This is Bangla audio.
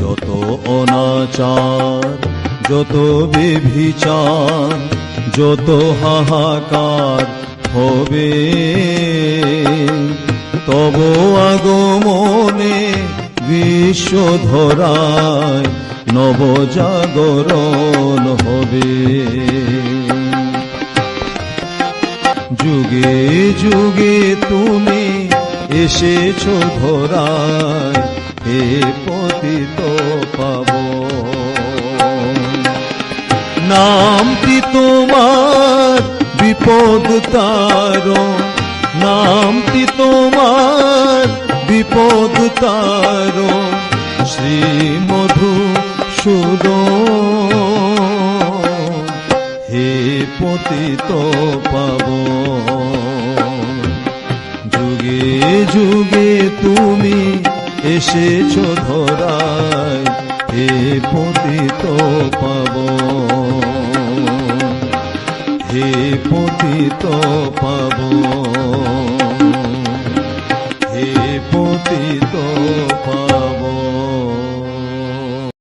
যত অনাচার, যত বিভিচার, যত হাহাকার হবে, তব আগমনে বিশ্ব ধরায় নবজাগরণ হবে। যুগে যুগে তুমি এসেছ ধরায় নামটি তোমার? বিপদ তার নামটি তোমার? বিপদ তার শ্রী মধু সুদ হে পতিত পাব যুগে যুগে তুমি এসেছ ধরায় হে পতিত পাব হে পতিত পাব হে পতিত পাব